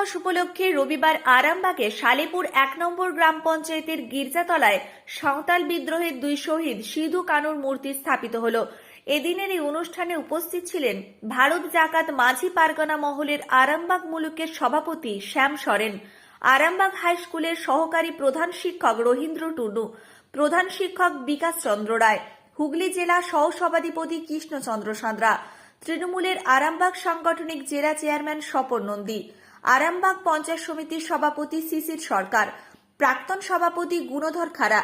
দিবস উপলক্ষে রবিবার আরামবাগে সালেপুর এক নম্বর গ্রাম পঞ্চায়েতের গির্জাতলায় সাঁওতাল বিদ্রোহের দুই শহীদ সিধু কানুর মূর্তি স্থাপিত হলো। এদিনের এই অনুষ্ঠানে উপস্থিত ছিলেন ভারত জাকাত মাঝি পারগনা মহলের আরামবাগ মুলুকের সভাপতি শ্যাম সরেন। আরামবাগ হাই স্কুলের সহকারী প্রধান শিক্ষক রহীন্দ্র টুডু, প্রধান শিক্ষক বিকাশ চন্দ্র রায়, হুগলি জেলা সহসভাধিপতি কৃষ্ণচন্দ্র সাঁতরা, তৃণমূলের আরামবাগ সাংগঠনিক জেলা চেয়ারম্যান স্বপন নন্দী আরামবাগ পঞ্চায়েত সমিতির সভাপতি সিসির সরকার, প্রাক্তন সভাপতি গুণধর খাড়া,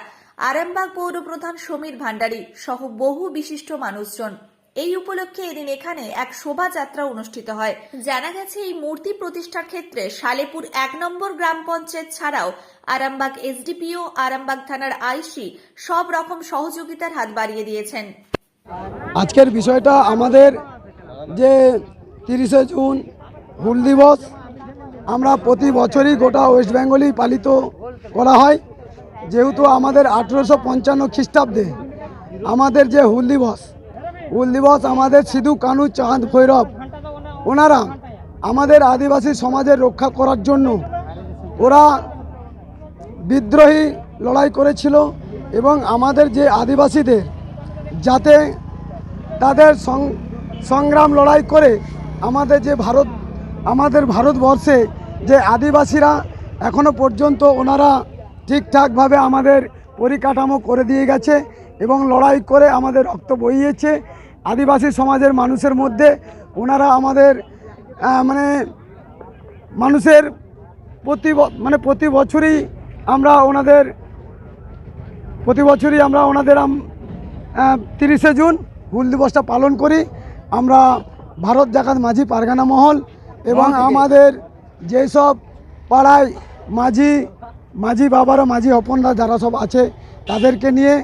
আরামবাগ পৌর প্রধান সমীর ভান্ডারী সহ বহু বিশিষ্ট মানুষজন। এই উপলক্ষে এদিন এখানে এক শোভাযাত্রা অনুষ্ঠিত হয়। জানা গেছে, এই মূর্তি প্রতিষ্ঠার ক্ষেত্রে সালেপুর এক নম্বর গ্রাম পঞ্চায়েত ছাড়াও আরামবাগ এসডিপিও, আরামবাগ থানার আইসি সব রকম সহযোগিতার হাত বাড়িয়ে দিয়েছেন। আজকের বিষয়টা আমাদের যে তিরিশে জুন হুল দিবস আমরা প্রতি বছরই গোটা ওয়েস্ট বেঙ্গলেই পালিত করা হয়। যেহেতু আমাদের আঠেরোশো পঞ্চান্ন খ্রিস্টাব্দে আমাদের যে হুল দিবস হুল দিবস আমাদের সিধু কানু চাঁদ ভৈরব, ওনারা আমাদের আদিবাসী সমাজের রক্ষা করার জন্য ওরা বিদ্রোহী লড়াই করেছিল এবং আমাদের যে আদিবাসীদের যাতে তাদের সংগ্রাম লড়াই করে আমাদের যে ভারত, আমাদের ভারতবর্ষে যে আদিবাসীরা এখনও পর্যন্ত ওনারা ঠিকঠাকভাবে আমাদের পরিকাঠামো করে দিয়ে গেছে এবং লড়াই করে আমাদের রক্ত বইয়েছে। আদিবাসী সমাজের মানুষের মধ্যে ওনারা আমাদের মানে মানুষের প্রতি মানে প্রতি বছরই আমরা ওনাদের প্রতি বছরই আমরা ওনাদের তিরিশে জুন হুল দিবসটা পালন করি। আমরা ভারত জাকাত মাঝি পারগানা মহল এবং আমাদের যেসব পাড়ায় মাঝি মাঝি বাবারা মাঝি অপনরা যারা সব আছে, তাদেরকে নিয়ে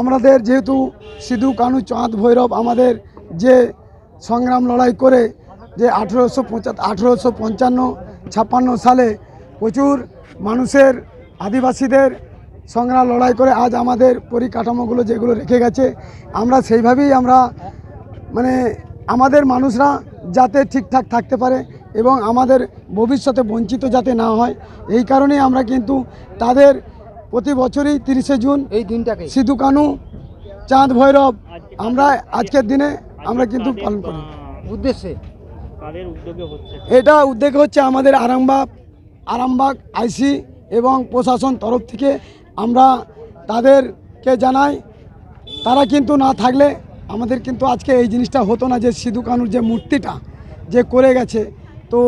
আমাদের যেহেতু সিধু, কানু, চাঁদ, ভৈরব আমাদের যে সংগ্রাম লড়াই করে যে আঠেরোশো পঁচাত্তর আঠেরোশো পঞ্চান্ন, ছাপ্পান্ন সালে প্রচুর মানুষের আদিবাসীদের সংগ্রাম লড়াই করে আজ আমাদের পরিকাঠামোগুলো যেগুলো রেখে গেছে, আমরা সেইভাবেই আমরা মানে আমাদের মানুষরা যাতে ঠিকঠাক থাকতে পারে এবং আমাদের ভবিষ্যতে বঞ্চিত যাতে না হয় এই কারণেই আমরা কিন্তু তাদের প্রতি বছরই তিরিশে জুন এই দিনটাকে। সিধু কানু চাঁদ ভৈরব আমরা আজকের দিনে আমরা কিন্তু পালন করি। উদ্দেশ্যে? কাদের উদ্যোগে হচ্ছে? এটা উদ্যোগ হচ্ছে আমাদের আরামবাগ আরামবাগ আইসি এবং প্রশাসন তরফ থেকে আমরা তাদেরকে জানাই তারা কিন্তু না থাকলে আমাদের কিন্তু আজকে এই জিনিসটা হতো না যে সিধু কানুর যে মূর্তিটা যে করে গেছে তো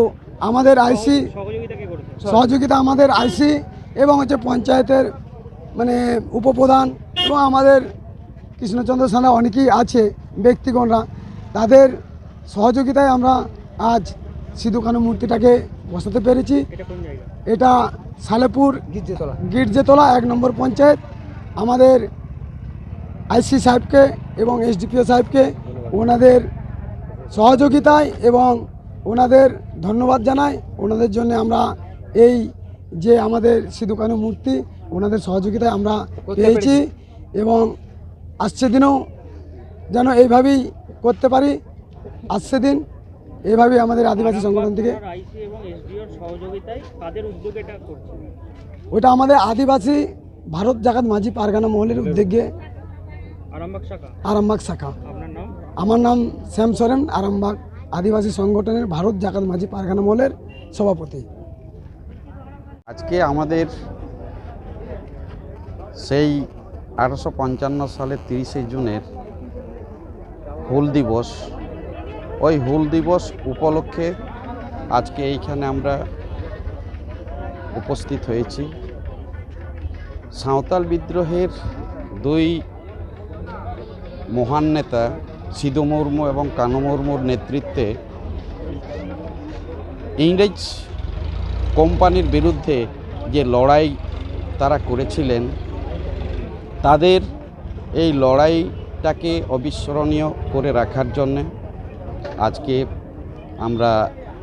আমাদের আইসি সহযোগিতা আমাদের আইসি এবং হচ্ছে পঞ্চায়েতের মানে উপপ্রধান এবং আমাদের কৃষ্ণচন্দ্র সানা অনেকেই আছে ব্যক্তিগণরা। তাদের সহযোগিতায় আমরা আজ সিধু কানু মূর্তিটাকে বসাতে পেরেছি। এটা এটা সালেপুর গির্জেতলা। গির্জেতলা এক নম্বর পঞ্চায়েত। আমাদের আইসি সাহেবকে এবং এসডিপিও সাহেবকে ওনাদের সহযোগিতায় এবং ওনাদের ধন্যবাদ জানাই। ওনাদের জন্য আমরা এই যে আমাদের সিধু কানু মূর্তি ওনাদের সহযোগিতায় আমরা পেয়েছি এবং আসছে দিনও যেন এইভাবেই করতে পারি। আসছে দিন এইভাবেই আমাদের আদিবাসী সংগঠন থেকে। ওটা আমাদের আদিবাসী ভারত জাগাত মাঝি পারগানা মহলের উদ্যোগে। আরামবাগ শাখা। আমার নাম শ্যাম সরেন আরামবাগ। আদিবাসী সংগঠনের ভারত জাকাত মাঝি পারগানা মলের সভাপতি। আজকে আমাদের সেই আঠারোশো পঞ্চান্ন সালের তিরিশে জুনের হুল দিবস, ওই হুল দিবস উপলক্ষে আজকে এইখানে আমরা উপস্থিত হয়েছি। সাঁওতাল বিদ্রোহের দুই মহান নেতা সিধু মুর্মু এবং কানু মুর্মুর নেতৃত্বে ইংরেজ কোম্পানির বিরুদ্ধে যে লড়াই তারা করেছিলেন, তাদের এই লড়াইটাকে অবিস্মরণীয় করে রাখার জন্যে আজকে আমরা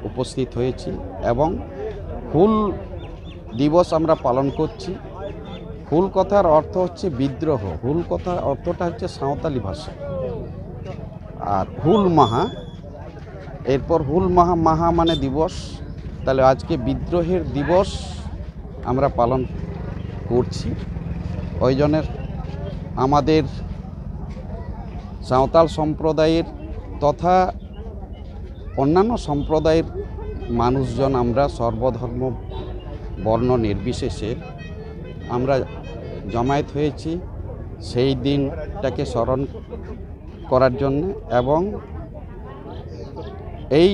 উপস্থিত হয়েছি এবং হুল দিবস আমরা পালন করছি। হুল কথার অর্থ হচ্ছে বিদ্রোহ। হুল কথার অর্থটা হচ্ছে সাঁওতালি ভাষা। আর হুল মাহা, এরপর হুল মাহা মাহা মানে দিবস। তাহলে আজকে বিদ্রোহের দিবস আমরা পালন করছি। ওই জন্যের আমাদের সাঁওতাল সম্প্রদায়ের তথা অন্যান্য সম্প্রদায়ের মানুষজন আমরা সর্বধর্ম, বর্ণ নির্বিশেষে আমরা জমায়েত হয়েছি। সেই দিনটাকে স্মরণ করার জন্য এবং এই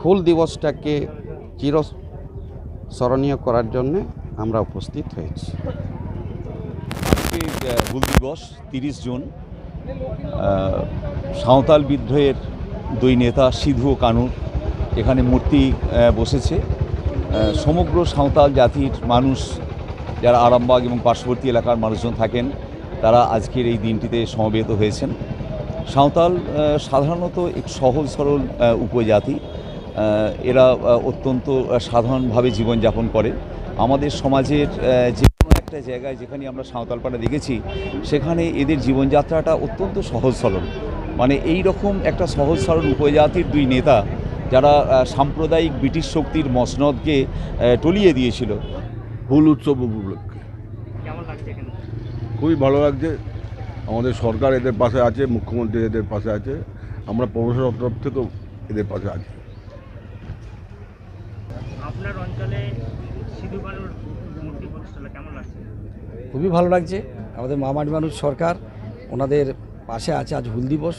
হুল দিবসটাকে চির স্মরণীয় করার জন্য আমরা উপস্থিত হয়েছি। হুল দিবস, তিরিশ জুন। সাঁওতাল বিদ্রোহের দুই নেতা, সিধু ও কানুর এখানে মূর্তি বসেছে। সমগ্র সাঁওতাল জাতির মানুষ, যারা আরামবাগ এবং পার্শ্ববর্তী এলাকার মানুষজন থাকেন, তারা আজকের এই দিনটিতে সমবেত হয়েছেন। সাঁওতাল সাধারণত এক সহজ সরল উপজাতি। এরা অত্যন্ত সাধারণভাবে জীবনযাপন করে। আমাদের সমাজের যে কোনো একটা জায়গায় যেখানে আমরা সাঁওতালপাড়া দেখেছি সেখানে এদের জীবনযাত্রাটা অত্যন্ত সহজ সরল। মানে এই রকম একটা সহজ সরল উপজাতির দুই নেতা যারা সাম্প্রদায়িক ব্রিটিশ শক্তির মসনদকে টলিয়ে দিয়েছিল। হুল উৎসব উপলক্ষে। কেমন লাগছে এখানে? খুবই ভালো লাগছে। আমাদের সরকার এদের পাশে আছে মুখ্যমন্ত্রী এদের পাশে আছে আমরা পৌরসভার তরফ থেকেও এদের পাশে আছি। আপনার অঞ্চলে মূর্তি কেমন লাগছে? খুবই ভালো লাগছে। আমাদের মামাটি মানুষ সরকার ওনাদের পাশে আছে আজ হুল দিবস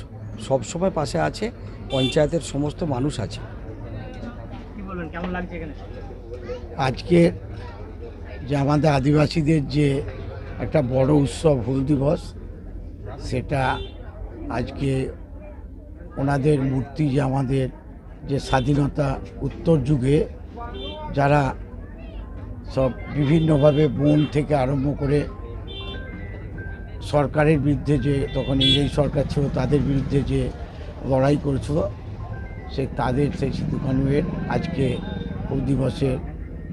সবসময় পাশে আছে পঞ্চায়েতের সমস্ত মানুষ আছে। কি বলবেন কেমন লাগছে এখানে? আজকে যে আমাদের আদিবাসীদের যে একটা বড় উৎসব হুল দিবস সেটা আজকে ওনাদের মূর্তি যে আমাদের যে স্বাধীনতা উত্তর যুগে, যারা সব বিভিন্নভাবে বন থেকে আরম্ভ করে সরকারের বিরুদ্ধে যে, তখন ইংরেজ সরকার ছিল, তাদের বিরুদ্ধে যে লড়াই করেছিল, সে তাদের সেই সিধু কানুয়ের আজকে দিবসের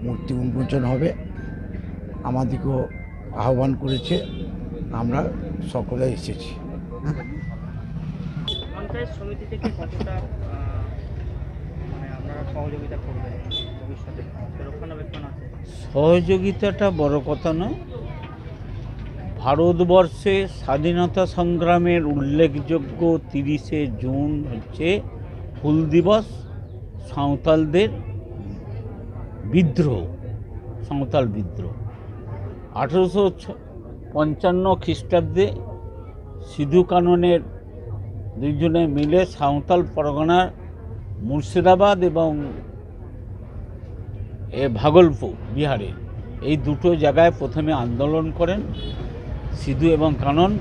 মূর্তি উন্মোচন হবে। আমাদেরকেও আহ্বান করেছে। আমরা সকলে এসেছি। পঞ্চায়েত সমিতি থেকে কতটা আহ, মানে সহযোগিতাটা বড় কথা নয়। ভারতবর্ষে স্বাধীনতা সংগ্রামের উল্লেখযোগ্য তিরিশে জুন হচ্ছে ফুল দিবস সাঁওতালদের বিদ্রোহ সাঁওতাল বিদ্রোহ। আঠেরোশো পঞ্চান্ন খ্রিস্টাব্দে সিধু কাননের দুইজনে মিলে সাঁওতাল পরগনার মুর্শিদাবাদ এবং এ ভাগলপুর, বিহারে এই দুটো জায়গায় প্রথমে আন্দোলন করেন সিধু এবং কানন।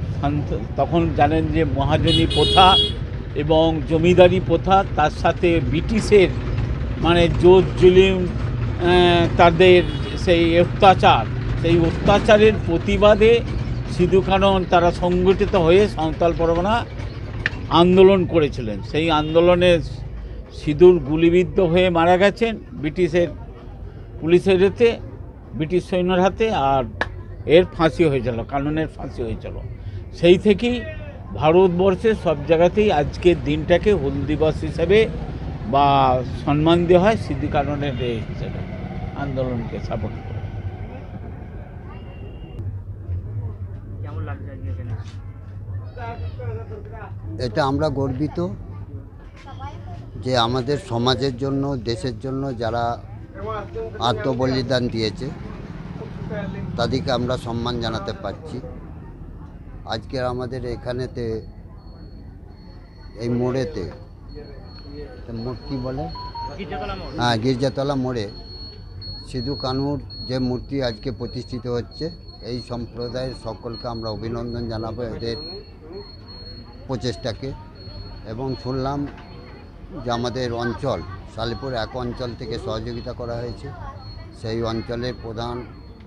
তখন জানেন যে মহাজনী প্রথা এবং জমিদারি প্রথা, তার সাথে ব্রিটিশের মানে জোর জুলিম তাদের সেই অত্যাচার সেই অত্যাচারের প্রতিবাদে সিধু কানন তারা সংগঠিত হয়ে সাঁওতাল পরগনা আন্দোলন করেছিলেন। সেই আন্দোলনে সিঁদুর গুলিবিদ্ধ হয়ে মারা গেছেন ব্রিটিশের পুলিশের হাতে, ব্রিটিশ সৈন্যর হাতে আর এর ফাঁসি হয়েছিল, কাননের ফাঁসি হয়েছিল। সেই থেকেই ভারতবর্ষের সব জায়গাতেই আজকের দিনটাকে হুল দিবস হিসেবে বা সম্মান দেওয়া হয় সিদ্ধি কাননের হিসেবে আন্দোলনকে সাপোর্ট করে কেমন লাগছে আজকে এখানে এটা আমরা গর্বিত যে আমাদের সমাজের জন্য, দেশের জন্য যারা আত্মবলিদান দিয়েছে, তাদেরকে আমরা সম্মান জানাতে পারছি। আজকের আমাদের এখানেতে, এই মোড়েতে মোড় কী বলে? হ্যাঁ গির্জাতলা মোড়ে, সিধু কানুর যে মূর্তি আজকে প্রতিষ্ঠিত হচ্ছে, এই সম্প্রদায়ের সকলকে আমরা অভিনন্দন জানাব। এদের প্রচেষ্টাকে এবং শুনলাম যে আমাদের অঞ্চল, শালিপুর এক অঞ্চল থেকে সহযোগিতা করা হয়েছে। সেই অঞ্চলের প্রধান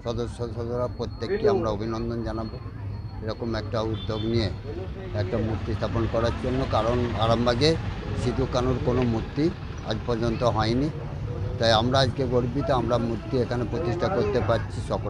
সদস্য সদস্যরা প্রত্যেককে আমরা অভিনন্দন জানাব। এরকম একটা উদ্যোগ নিয়ে একটা মূর্তি স্থাপন করার জন্য, কারণ আরামবাগে সিধু কানুর কোনো মূর্তি আজ পর্যন্ত হয়নি। তাই আমরা আজকে গর্বিত, আমরা মূর্তি এখানে প্রতিষ্ঠা করতে পারছি সকল